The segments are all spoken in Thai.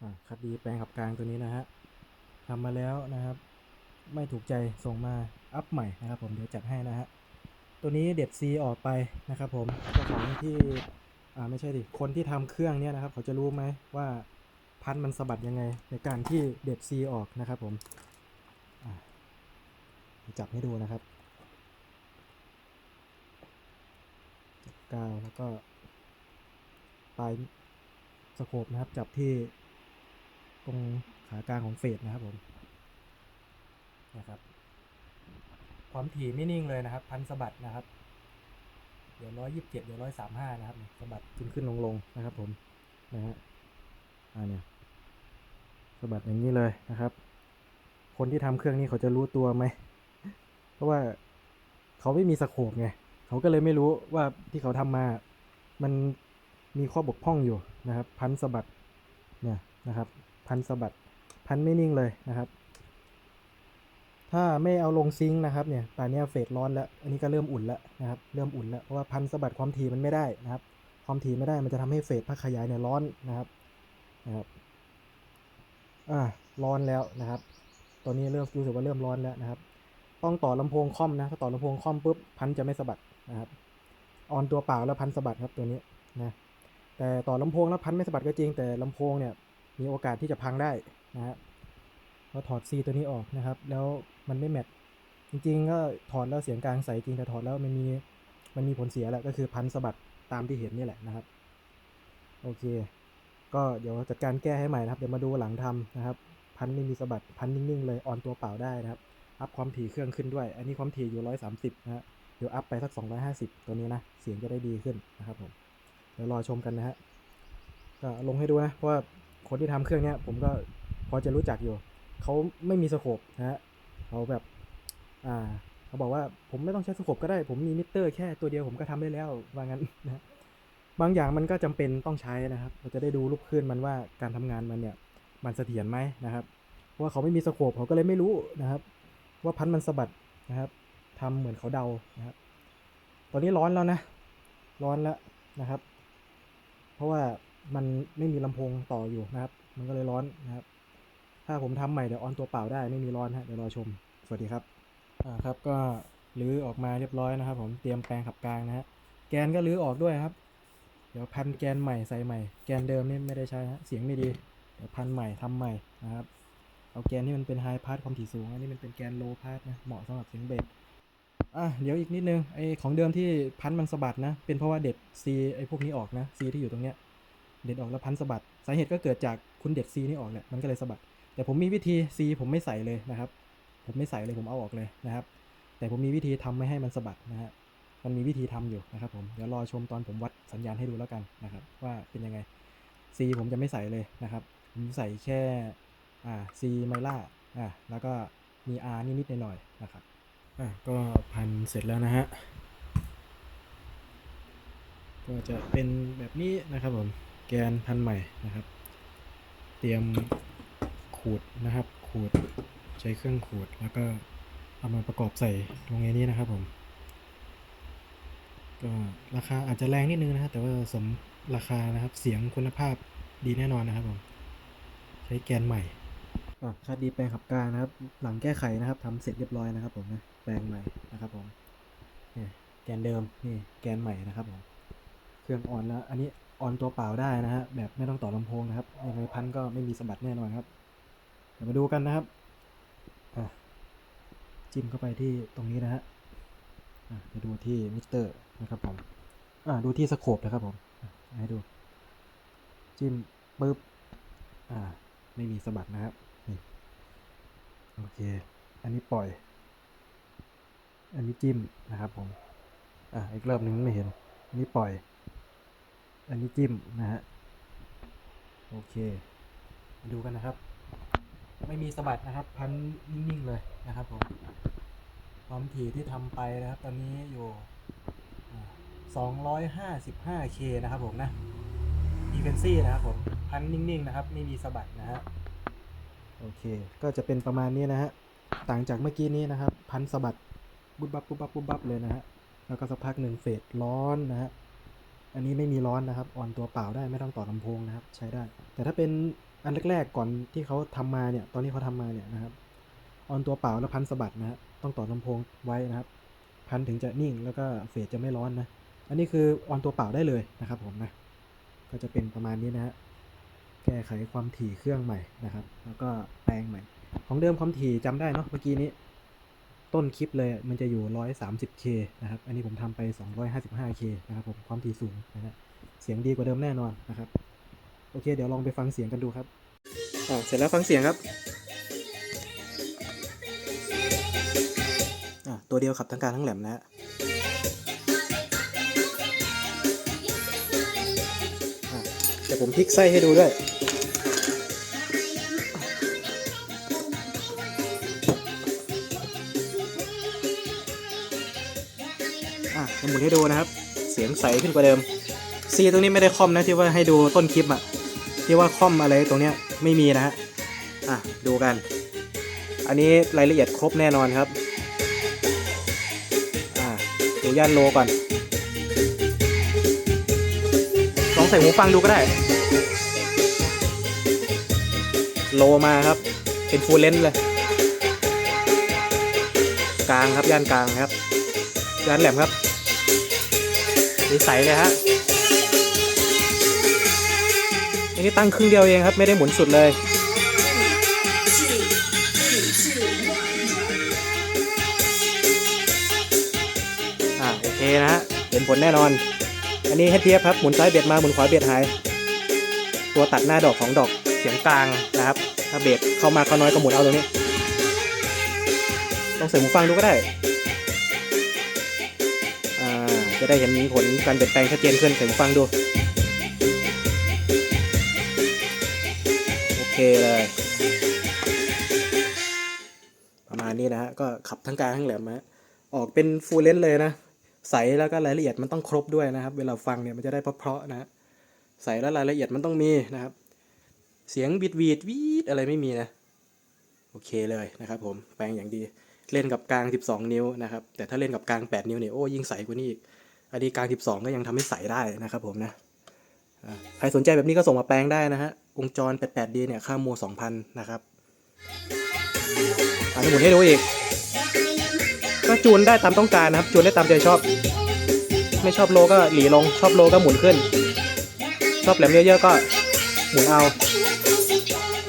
อ่าคดีแปลงขับกลางตัวนี้นะฮะทำมาแล้วนะครับ ไม่ถูกใจส่งมาอัพใหม่นะครับ ผมเดี๋ยวจัดให้นะฮะตัวนี้เด็ดซีออกไปนะครับ ผมเจ้าของที่อ่าไม่ใช่ดิคนที่ทำเครื่องเนี่ยนะครับ เขาจะรู้ไหมว่าพันมันสะบัดยังไง ในการที่เด็ดซีออกนะครับ ผมจับให้ดูนะครับกาวแล้วก็ปลายสโคปนะครับ จับที่ รงขากลางของเฟดนะครับผมนะครับ ความถี่ไม่นิ่งเลยนะครับ พันสะบัดนะครับ เดี๋ยวร้อยยี่สิบเจ็ดเดี๋ยวร้อยสามห้านะครับสะบัดขึ้นขึ้นลงลงนะครับ ผมนะฮะอ่าเนี่ยสะบัดอย่างนี้เลยนะครับ คนที่ทำเครื่องนี้เขาจะรู้ตัวไหมเพราะว่าเขาไม่มีสโคปไงเขาก็เลยไม่รู้ว่าที่เขาทำมา มันมีข้อบกพร่องอยู่นะครับ พันสะบัดเนี่ยนะครับ พันสะบัดพันไม่นิ่งเลยนะครับ ถ้าไม่เอาลงซิงค์นะครับเนี่ยตอนนี้เฟสร้อนแล้ว อันนี้ก็เริ่มอุ่นแล้วนะครับ เริ่มอุ่นแล้วเพราะว่าพันสะบัดความถี่มันไม่ได้นะครับ ความถี่ไม่ได้มันจะทำให้เฟสพักขยายเนี่ยร้อนนะครับนะครับอ่าร้อนแล้วนะครับ ตอนนี้เริ่มรู้สึกว่าเริ่มร้อนแล้วนะครับ ต้องต่อลำโพงคอมนะถ้าต่อลำโพงคอมปุ๊บพันจะไม่สะบัดนะครับออนตัวเปล่าแล้วพันสะบัดครับตัวนี้นะแต่ต่อลำโพงแล้วพันไม่สะบัดก็จริงแต่ลำโพงเนี่ย มีโอกาสที่จะพังได้นะฮะเราถอดซีตัวนี้ออกนะครับ แล้วมันไม่แมทจริง ๆ ก็ถอดแล้วเสียงกลางใสจริงแต่ถอดแล้วมันมีมันมีผลเสียแหละก็คือพันสะบัดตามที่เห็นนี่แหละนะครับ โอเค ก็เดี๋ยวจัดการแก้ให้ใหม่นะครับ เดี๋ยวมาดูหลังทำนะครับ พันไม่มีสะบัดพันนิ่งๆเลยออนตัวเปล่าได้นะครับอัพความถี่เครื่องขึ้นด้วย อันนี้ความถี่อยู่ร้อยสามสิบนะฮะ เดี๋ยวอัพไปสักสองร้อยห้าสิบตัวนี้นะ เสียงจะได้ดีขึ้นนะครับผม เดี๋ยวรอชมกันนะฮะ ก็ลงให้ดูนะ เพราะว่า คนที่ทำเครื่องเนี้ย ผมก็พอจะรู้จักอยู่ เขาไม่มีสโคปนะฮะเขาแบบ อ่าเขาบอกว่าผมไม่ต้องใช้สโคปก็ได้ ผมมีมิเตอร์แค่ตัวเดียวผมก็ทำได้แล้วว่างั้นนะบางอย่างมันก็จำเป็นต้องใช้นะครับ เราจะได้ดูลูกคลื่นมันว่าการทำงานมันเนี่ย มันเสถียรไหมนะครับเพราะว่าเขาไม่มีสโคปเขาก็เลยไม่รู้นะครับ ว่าพันธุ์มันสะบัดนะครับทำเหมือนเขาเดานะครับ ตอนนี้ร้อนแล้วนะ ร้อนแล้วนะครับ เพราะว่า มันไม่มีลำโพงต่ออยู่นะครับ มันก็เลยร้อนนะครับ ถ้าผมทำใหม่เดี๋ยวออนตัวเปล่าได้ไม่มีร้อนฮะเดี๋ยวรอชม สวัสดีครับ อ่าครับก็รื้อออกมาเรียบร้อยนะครับ ผมเตรียมแปลงขับกลางนะฮะ แกนก็รื้อออกด้วยครับ เดี๋ยวพันแกนใหม่ใส่ใหม่ แกนเดิมนี่ไม่ได้ใช้ฮะ เสียงไม่ดี เดี๋ยวพันใหม่ทำใหม่นะครับ เอาแกนที่มันเป็นไฮพาสความถี่สูง อันนี้มันเป็นแกนโลพาสนะ เหมาะสำหรับเสียงเบสอะเดี๋ยวอีกนิดนึงไอของเดิมที่พันมันสะบัดนะ เป็นเพราะว่าเด็ดซีไอพวกนี้ออกนะซีที่อยู่ตรงเนี้ย เด็ดออกแล้วพันสะบัดสาเหตุก็เกิดจากคุณเด็ดซีนี่ออกเนี่ยมันก็เลยสะบัด แต่ผมมีวิธี C ผมไม่ใส่เลยนะครับ ผมไม่ใส่เลยผมเอาออกเลยนะครับ แต่ผมมีวิธีทำไม่ให้มันสะบัดนะฮะมันมีวิธีทำอยู่นะครับผมเดี๋ยวรอชมตอนผมวัดสัญญาณให้ดูแล้วกันนะครับ ว่าเป็นยังไง C ผมจะไม่ใส่เลยนะครับ ผมใส่แค่อ่า C ไมล่าอ่าแล้วก็มี R นิดๆหน่อยๆนะครับอะก็พันเสร็จแล้วนะฮะก็จะเป็นแบบนี้นะครับผม แกนพันใหม่นะครับ เตรียมขูดนะครับ ขูดใช้เครื่องขูดแล้วก็เอามาประกอบใส่ลงนี้นะครับผมก็ราคาอาจจะแรงนิดนึงนะครับแต่ว่าสมราคานะครับเสียงคุณภาพดีแน่นอนนะครับผมใช้แกนใหม่คาดีแปลงขับกางนะครับ หลังแก้ไขนะครับทำเสร็จเรียบร้อยนะครับผมนะแปลงใหม่นะครับผมนี่แกนเดิมนี่แกนใหม่นะครับผมเครื่องอ่อนแล้วอันนี้ ออนตัวเปล่าได้นะฮะแบบไม่ต้องต่อลำโพงนะครับยังไงพันก็ไม่มีสะบัดแน่นอนครับ เดี๋ยวมาดูกันนะครับจิ้มเข้าไปที่ตรงนี้นะฮะอะไปดูที่มิเตอร์นะครับผมดูที่สโคปนะครับผมให้ดู จิ้มปึ๊บไม่มีสะบัดนะครับโอเค อันนี้ปล่อย อันนี้จิ้มนะครับผม อะ อีกรอบหนึ่งไม่เห็น อันนี้ปล่อย อันนี้จิ้มนะฮะ โอเค มาดูกันนะครับ ไม่มีสะบัดนะครับ พันนิ่งๆเลยนะครับผม ความถี่ที่ทำไปนะครับ ตอนนี้อยู่อ่า 255K นะครับผมนะ frequency นะครับผม พันนิ่งๆนะครับ ไม่มีสะบัดนะฮะ โอเค ก็จะเป็นประมาณนี้นะฮะ ต่างจากเมื่อกี้นี้นะครับ พันสะบัดปุ๊บบับปุ๊บบับปุ๊บบับเลยนะฮะ แล้วก็สักพักหนึ่งเฟดร้อนนะฮะ อันนี้ไม่มีร้อนนะครับออนตัวเปล่าได้ไม่ต้องต่อลำโพงนะครับ ใช้ได้ แต่ถ้าเป็นอันแรกๆก่อนที่เขาทำมาเนี่ย ตอนที่เขาทำมาเนี่ยนะครับออนตัวเปล่าแล้วพันสะบัดนะฮะต้องต่อลำโพงไว้นะครับ พันถึงจะนิ่งแล้วก็เฟสจะไม่ร้อนนะ อันนี้คือออนตัวเปล่าได้เลยนะครับ ผมนะ ก็จะเป็นประมาณนี้นะฮะ แก้ไขความถี่เครื่องใหม่นะครับ แล้วก็แปลงใหม่ ของเดิมความถี่จำได้เนาะเมื่อกี้นี้ ต้นคลิปเลยมันจะอยู่ 130K นะครับ อันนี้ผมทำไป 255K นะครับผม ความถี่สูงนะฮะเสียงดีกว่าเดิมแน่นอนนะครับ โอเค เดี๋ยวลองไปฟังเสียงกันดูครับอ่าเสร็จแล้วฟังเสียงครับอ่าตัวเดียวขับทั้งการทั้งแหลมนะฮะอะเดี๋ยวผมพลิกไส้ให้ดูด้วย อะผมหมุนให้ดูนะครับ เสียงใสขึ้นกว่าเดิมซีตรงนี้ไม่ได้คอมนะที่ว่าให้ดูต้นคลิปอะที่ว่าคอมอะไรตรงเนี้ยไม่มีนะฮะอะดูกัน อันนี้รายละเอียดครบแน่นอนครับอะดูย่านโลก่อนลองใส่หูฟังดูก็ได้ โลมาครับ เป็นฟูลเลนส์เลยกลางครับย่านกลางครับ ยานแหลมครับนิสัยเลยฮะอันนี้ตั้งครึ่งเดียวเองครับ ไม่ได้หมุนสุดเลย อ่าโอเคนะฮะ เห็นผลแน่นอน อันนี้ HTF ครับ หมุนซ้ายเบียดมา หมุนขวาเบียดหาย ตัวตัดหน้าดอกของดอกเสียงกลางนะครับ ถ้าเบสเข้ามาเข้าน้อยก็หมุนเอาตรงนี้ลองใส่หูฟังดูก็ได้ จะได้เห็นผลการเปลี่ยนแปลงชัดเจนขึ้นใส่หูฟังดู โอเคเลย ประมาณนี้นะฮะ ก็ขับทั้งกลางทั้งแหลมฮะออกเป็นฟูลเลนเลยนะ ใสแล้วก็รายละเอียดมันต้องครบด้วยนะครับ เวลาฟังเนี่ยมันจะได้เพราะๆนะฮะใสแล้วรายละเอียดมันต้องมีนะครับ เสียงบิดวีดวีดอะไรไม่มีนะ โอเคเลยนะครับผม แปลงอย่างดีเล่นกับกลาง 12 นิ้วนะครับ แต่ถ้าเล่นกับกลาง 8 นิ้วเนี่ย โอ้ ยิ่งใสกว่านี้อีก อันนี้กลาง 12 ก็ยังทำให้ใสได้นะครับผมนะใครสนใจแบบนี้ก็ส่งมาแปลงได้นะฮะวงจร 88D เนี่ยค่าโม2,000 นะครับอันนี้หมุนให้ดูอีก ก็จูนได้ตามต้องการนะครับ จูนได้ตามใจชอบ ไม่ชอบโลก็หลีลง ชอบโลก็หมุนขึ้น ชอบแหลมเยอะๆก็หมุนเอา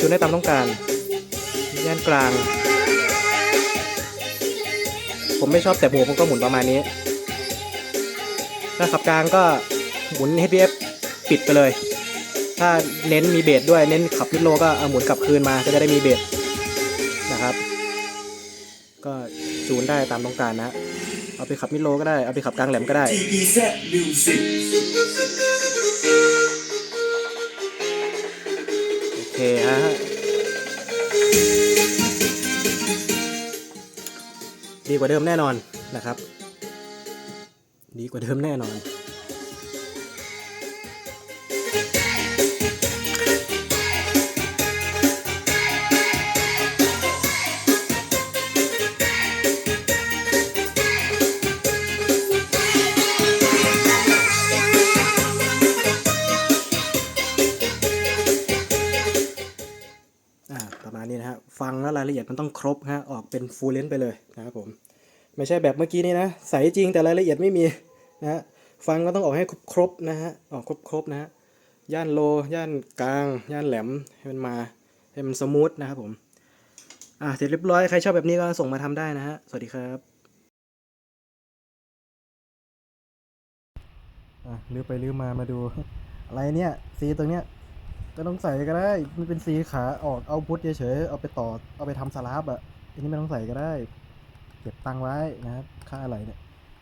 จูนได้ตามต้องการย่านกลาง ผมไม่ชอบแต่หัวผมก็หมุนประมาณนี้ ถ้าขับกลางก็หมุน HPF ปิดไปเลย ถ้าเน้นมีเบสด้วยเน้นขับมิดโลก็เอาหมุนกลับคืนมาก็จะได้มีเบสนะครับ ก็จูนได้ตามต้องการนะเอาไปขับมิดโลก็ได้เอาไปขับกลางแหลมก็ได้ TBZ Music โอเคฮะดีกว่าเดิมแน่นอนนะครับ ดีกว่าเดิมแน่นอนอ่าประมาณนี้นะฮะ ฟังแล้วรายละเอียดมันต้องครบฮะ ออกเป็นฟูลเลนไปเลยนะครับผม ไม่ใช่แบบเมื่อกี้นี้นะ ใสจริงแต่รายละเอียดไม่มี นะฮะฟังก็ต้องออกให้ครบๆนะฮะออกครบๆนะฮะย่านโลย่านกลาง ย่านแหลมให้มันมาให้มันสมูทนะครับผมอ่าเสร็จเรียบร้อยใครชอบแบบนี้ก็ส่งมาทำได้นะฮะสวัสดีครับอะลื้อไปลื้อมามาดู อะไรเนี่ยสีตรงเนี้ยก็ต้องใส่ก็ได้มันเป็นสีขาออกเอาพุทเฉยๆเอาไปต่อเอาไปทำสลับอะอันนี้ไม่ต้องใส่ก็ได้ เก็บตังไว้นะครับค่าอะไรเนี่ย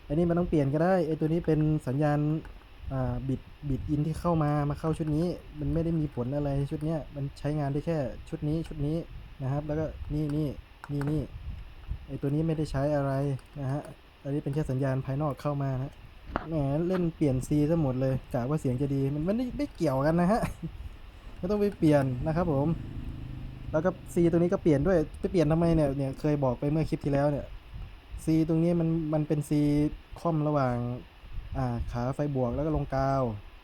อันนี้มันต้องเปลี่ยนก็ได้ไอ้ตัวนี้เป็นสัญญาณบิดบิดอินที่เข้ามามาเข้าชุดนี้ มันไม่ได้มีผลอะไรชุดเนี้ยมันใช้งานได้แค่ชุดนี้ชุดนี้นะครับ แล้วก็นี่นี่นี่นี่ไอ้ตัวนี้ไม่ได้ใช้อะไรนะฮะอันนี้เป็นแค่สัญญาณภายนอกเข้ามานะแหมเล่นเปลี่ยนซีซะหมดเลยกะว่าเสียงจะดีมันไม่ได้ไม่เกี่ยวกันนะฮะไม่ต้องไปเปลี่ยนนะครับผม แล้วก็ C ตัวนี้ก็เปลี่ยนด้วยไปเปลี่ยนทำไมเนี่ยเนี่ยเคยบอกไปเมื่อคลิปที่แล้วเนี่ย C ตรงนี้มันมันเป็น C คอมระหว่างอ่าขาไฟบวกแล้วก็ลงกาว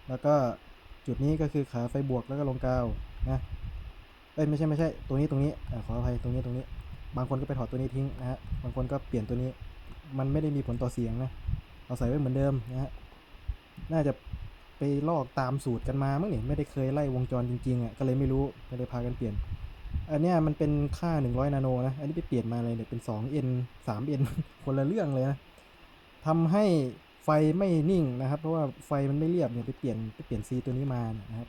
แล้วก็จุดนี้ก็คือขาไฟบวกแล้วก็ลงกาวนะเอ้ยไม่ใช่ไม่ใช่ตัวนี้ตรงนี้อขออภัยตรงนี้ตรงนี้ บางคนก็ไปถอดตัวนี้ทิ้งนะฮะบางคนก็เปลี่ยนตัวนี้ มันไม่ได้มีผลต่อเสียงนะเอาใส่ไว้เหมือนเดิมนะฮะน่าจะไปลอกตามสูตรกันมามั้งนี่ไม่ได้เคยไล่วงจรจริงๆอะก็เลยไม่รู้ก็เลยพากันเปลี่ยน อันเนี้ยมันเป็นค่า 100 นาโนนะ อันนี้ไปเปลี่ยนมาเลยเนี่ยเป็น 2N 3N คนละเรื่องเลยนะทำให้ไฟไม่นิ่งนะครับ เพราะว่าไฟมันไม่เรียบเนี่ยไปเปลี่ยนไปเปลี่ยนซีตัวนี้มาเนี่ยนะครับ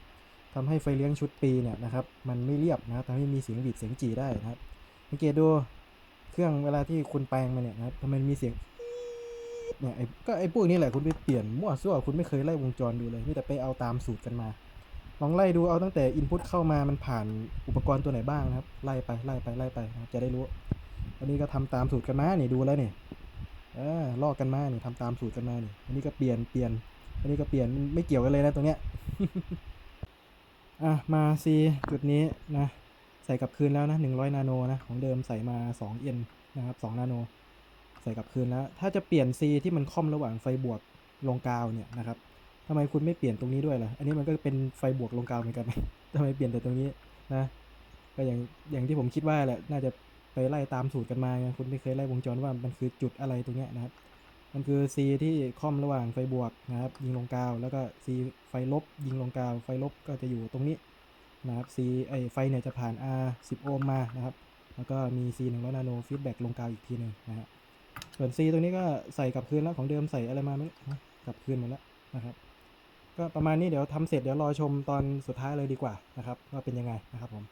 ทำให้ไฟเลี้ยงชุดปีเนี่ยนะครับ มันไม่เรียบนะครับทำให้มีเสียงหวีดเสียงจีได้นะครับสังเกตดูเครื่องเวลาที่คุณแปลงมาเนี่ยนะครับทำไมมีเสียงเนี่ยไอ้ก็ไอ้พวกนี้แหละคุณไปเปลี่ยนมั่วซั่วคุณไม่เคยไล่วงจรดูเลยมีแต่ไปเอาตามสูตรกันมา ลองไล่ดูเอาตั้งแต่อินพุตเข้ามามันผ่านอุปกรณ์ตัวไหนบ้างนะครับ ไล่ไปไล่ไปไล่ไปนะครับจะได้รู้อันนี้ก็ทำตามสูตรกันมานี่ดูแล้วนี่เออลอกกันมานี่ทำตามสูตรกันมานี่อันนี้ก็เปลี่ยนเปลี่ยน อันนี้ก็เปลี่ยนไม่เกี่ยวกันเลยนะตรงเนี้ยอะมาซีจุดนี้นะใส่กลับคืนแล้วนะ100 นาโนนะของเดิมใส่มา2เอ็นนะครับ2นาโนใส่กลับคืนแล้ว ถ้าจะเปลี่ยนซีที่มันค่อมระหว่างไฟบวกลงกาวเนี่ยนะครับ ทำไมคุณไม่เปลี่ยนตรงนี้ด้วยล่ะ อันนี้มันก็เป็นไฟบวกลงกาวเหมือนกันทำไมเปลี่ยนแต่ตรงนี้นะ ก็อย่างอย่างที่ผมคิดว่าแหละ น่าจะไปไล่ตามสูตรกันมาไงคุณไม่เคยไล่วงจรว่ามันคือจุดอะไรตรงเนี้ยนะครับ มันคือ C ที่ค่อมระหว่างไฟบวกนะครับ ยิงลงกาว แล้วก็ C ไฟลบ ยิงลงกาว ไฟลบก็จะอยู่ตรงนี้นะครับ C ไอไฟเนี่ยจะผ่าน R 10 โอห์มมานะครับ แล้วก็มี C 100นาโนฟีดแบ็กลงกาวอีกทีหนึ่งนะฮะส่วน C ตรงนี้ก็ใส่กลับคืนแล้วของเดิมใส่อะไรมาไม่รู้กลับคืนหมดแล้วนะครับ ก็ประมาณนี้เดี๋ยวทำเสร็จเดี๋ยวรอชมตอนสุดท้ายเลยดีกว่านะครับว่าเป็นยังไงนะครับผม